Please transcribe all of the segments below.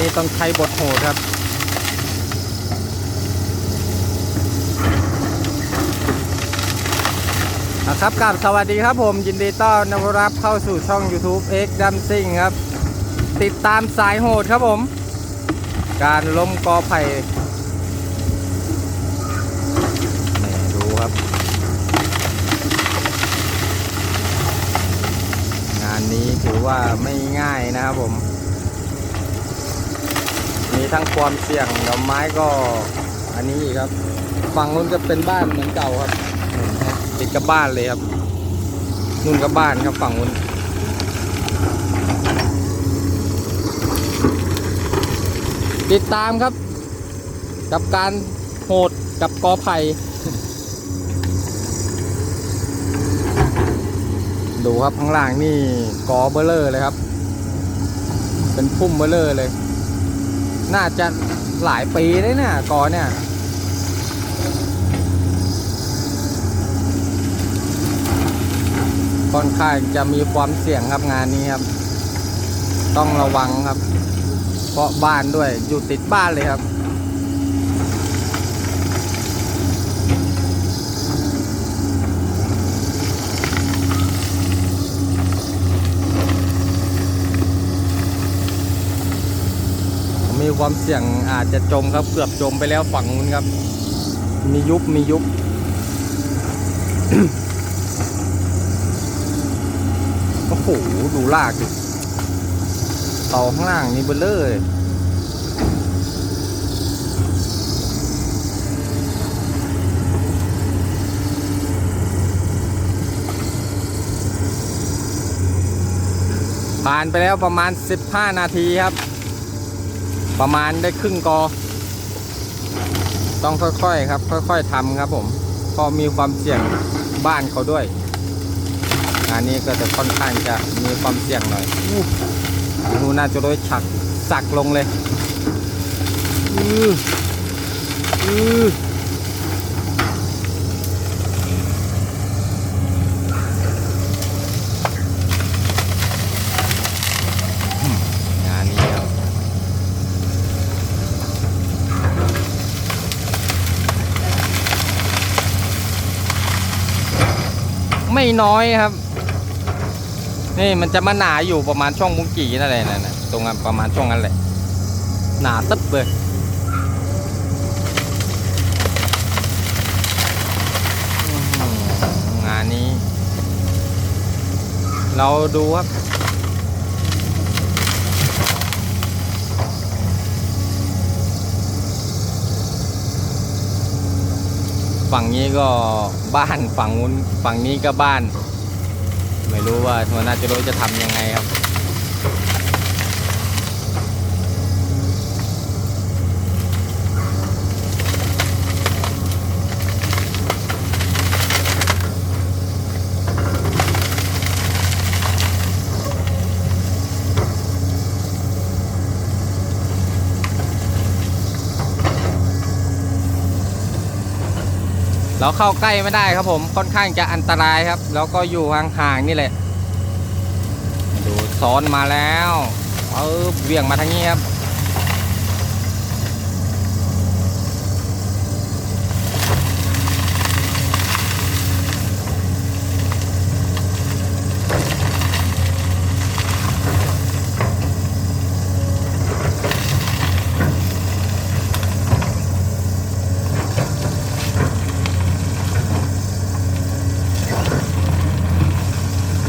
นี้ต้องใช้บทโหดครับ นะครับกับสวัสดีครับผมยินดีต้อนรับเข้าสู่ช่อง YouTube X d u m s i n g ครับ ติดตามสายโหดครับผม การล้มกอไผ่นี่ดูครับ งานนี้ถือว่าไม่ง่ายนะครับผม ทั้งความเสี่ยงดอกไม้ก็อันนี้ครับ ฝั่งนู้นจะเป็นบ้านเหมือนเก่าครับติดกับบ้านเลยครับนู่นกับบ้านครับฝั่งนู้นติดตามครับ กับการโหดกับกอไผ่ดูครับข้างล่างนี่กอเบลเลอร์เลยครับ เป็นพุ่มเบลเลอร์เลย น่าจะหลายปีเลยเนี่ยกอเนี่ยค่อนข้างจะมีความเสี่ยงครับงานนี้ครับ ต้องระวังครับ เพราะบ้านด้วยอยู่ติดบ้านเลยครับ มีความเสี่ยงอาจจะจมครับเกือบจมไปแล้วฝั่งนู้นครับ มียุบมียุบโอ้โหดูลากดิต่อข้างล่างนี่เบลเลอร์เลยผ่านไปแล้วประมาณ 15 นาทีครับ ประมาณได้ครึ่งกอ ต้องค่อยๆครับ ค่อยๆทำครับผมพอมีความเสี่ยงบ้านเขาด้วยงานนี้ก็จะค่อนข้างจะมีความเสี่ยงหน่อยอู้ดูน่าจะโดยฉักสักลงเลย อืออือมงานนี้ครับ ไม่น้อยครับ นี่มันจะมาหนาอยู่ประมาณช่องมุงกี่นั่นแหละนั่นน่ะตรงนั้นประมาณช่องนั้นแหละ หนาตึ๊บเลยงานนี้ เราดูครับ ฝั่งนี้ก็บ้านฝั่งนู้นฝั่งนี้ก็บ้าน ไม่รู้ว่าหัวหน้าจะรู้จะทำยังไงครับ เราเข้าใกล้ไม่ได้ครับผมค่อนข้างจะอันตรายครับ แล้วก็อยู่ห่างๆนี่แหละ ดูซ้อนมาแล้วเออเบี่ยงมาทางนี้ครับ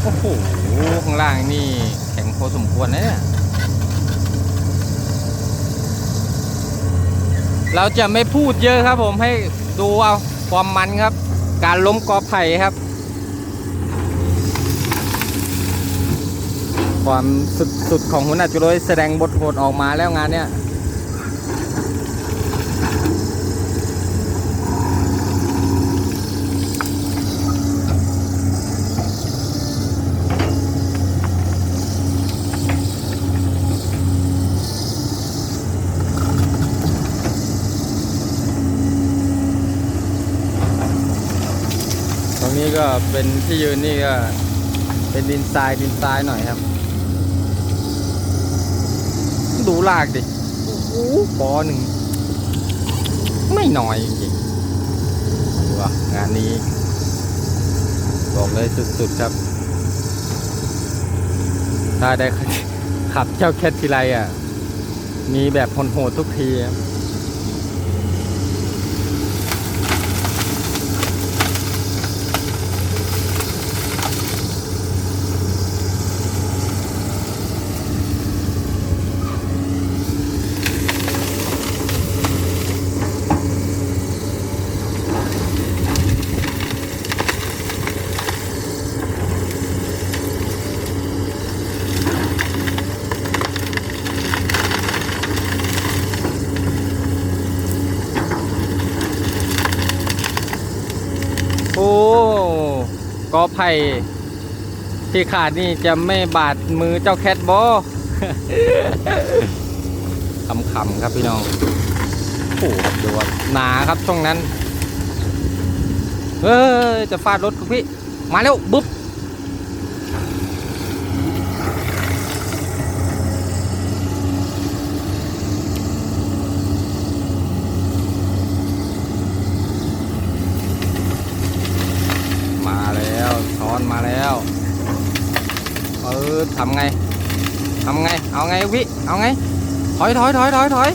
โอ้โห ข้างล่างนี่แข็งพอสมควรนะเนี่ย เราจะไม่พูดเยอะครับผมให้ดูเอาความมันครับ การล้มกอไผ่ครับ ความสุดๆของหัวหน้าจุลยแสดงบทโหดออกมาแล้วงานเนี้ย เป็นที่ยืนนี่ก็เป็นดินทรายดินทรายหน่อยครับ ดูลากดิโอู้ปอหนึ่ง ไม่น้อยจริงๆดูว่างานนี้ บอกเลยสุดๆครับ ถ้าได้ขับเจ้าแคททีไรอะ มีแบบโหดๆทุกทีครับ กอไผ่ที่ขาดนี่จะไม่บาดมือเจ้าแคทบอขำครับพี่น้องโอ้โหดูว่าหนาครับช่วงนั้น เฮ้ย จะฟาดรถคุณพี่ มาแล้วบุ๊บ มาแล้วช้อนมา แล้วเออทำไงทำไง เอาไงวิ เอาไง ถอยถอยถอยถอยถอย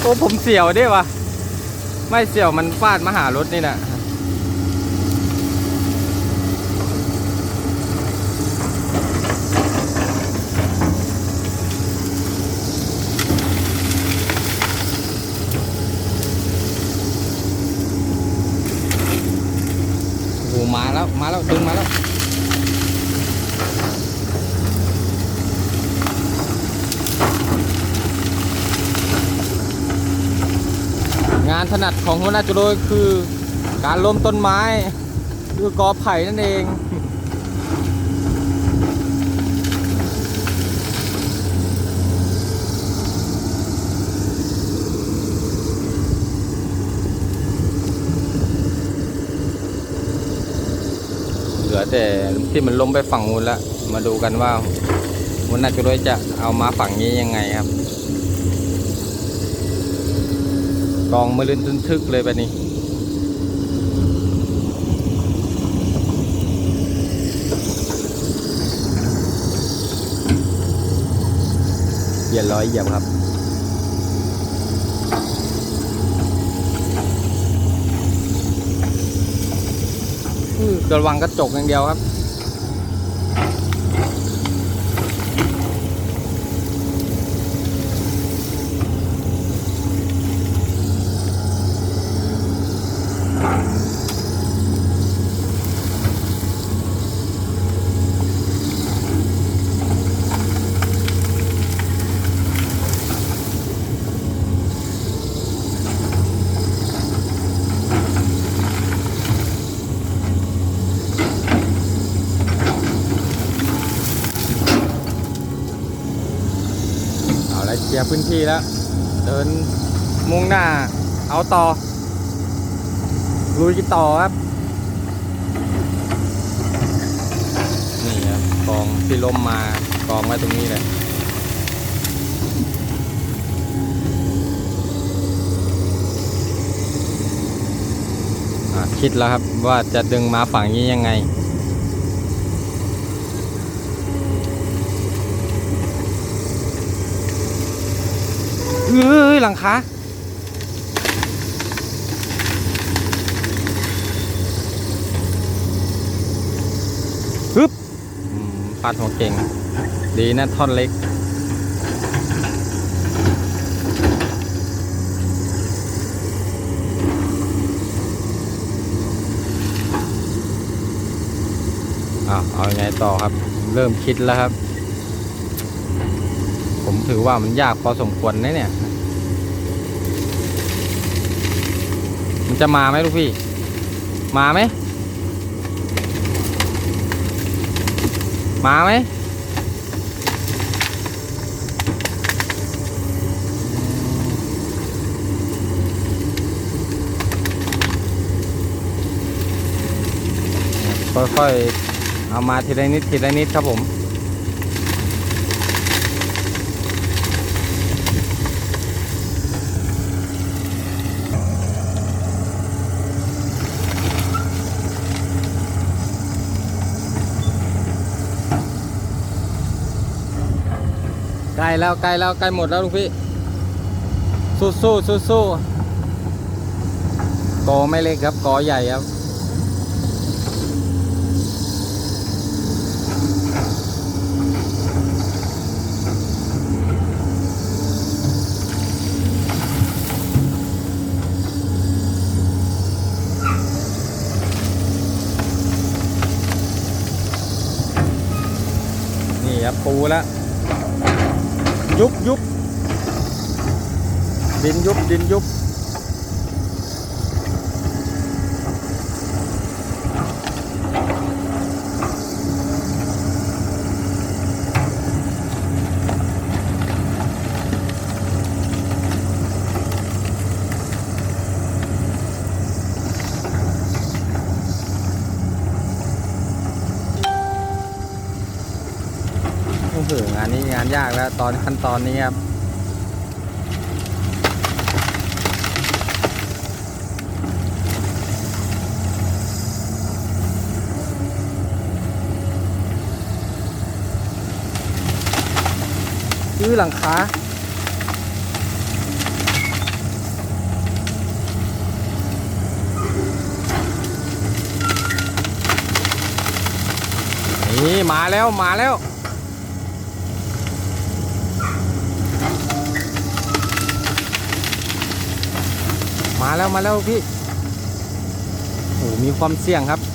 โอ้ผมเสียวด้วะไม่เสียวมันฟาดมาหารถนี่แหละโอ้โหมา แล้วดึงมาแล้วงานถนัดของหัวหน้าจุโรยคือการล้มต้นไม้คือกอไผ่นั่นเอง แต่ที่มันล้มไปฝั่งนู้นแล้วมาดูกันว่าหัวหน้าจุโรยจะเอามาฝั่งนี้ยังไงครับกองมือลืนทึนทึกเลยแบบนี้เหยียดร้อยเหยียบครับ ระวังกระจกอย่างเดียวครับ พื้นที่แล้ว เดินมุ่งหน้า เอาต่อ ลุยกันต่อครับ นี่ครับกองที่ล้มมากองไว้ตรงนี้เลยคิดแล้วครับว่าจะดึงมาฝั่งนี้ยังไง เฮ้ยหลังคาฮึบปาดหัวเก่ง ดีนะท่อนเล็ก อ้าว เอาไงต่อครับ เริ่มคิดแล้วครับ ผมถือว่ามันยากพอสมควรนะเนี่ย มันจะมาไหมลูกพี่ มาไหม มาไหม ค่อยๆ เอามาทีละนิดทีละนิดครับผม ล้แล้วใกล้แล้วใกล้หมดแล้วลูกพี่ สู้สู้สู้สู้กอไม่เล็กครับกอใหญ่ครับ นี่ครับปูแล้ว ยุบยุบ ดินยุบโอ้โหงานนี้งานยากแล้วตอนขั้นตอนนี้ครับ อหลังคานี่มาแล้วมาแล้วมาแล้วมาแล้วพี่โอ้มีความเสี่ยงครับ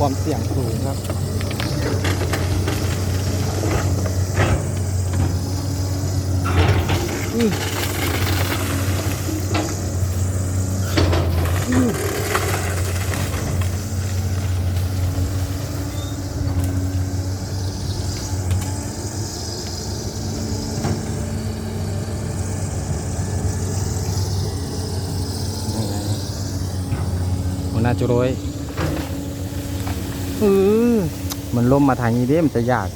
ความเสี่ยงสูงครับ อืมอืมนี่ไงหัวหน้าจุโรย เออมันล่มมาทางนี้เด้มันจะยาก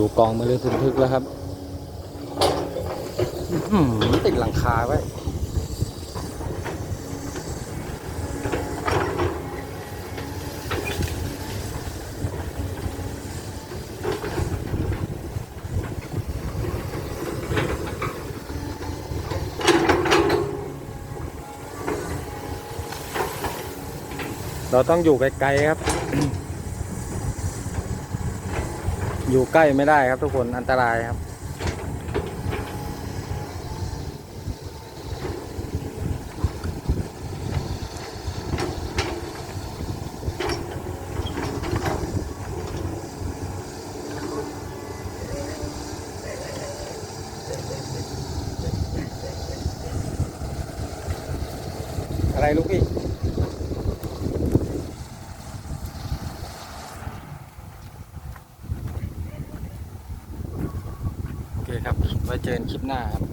ดูกองมาเลยทึกแล้วครับติดหลังคาไว้เราต้องอยู่ไกลๆครับ อยู่ใกล้ไม่ได้ครับทุกคนอันตรายครับ อะไรลูกพี่ โอเคครับ ไว้เจอกัน คลิปหน้าครับ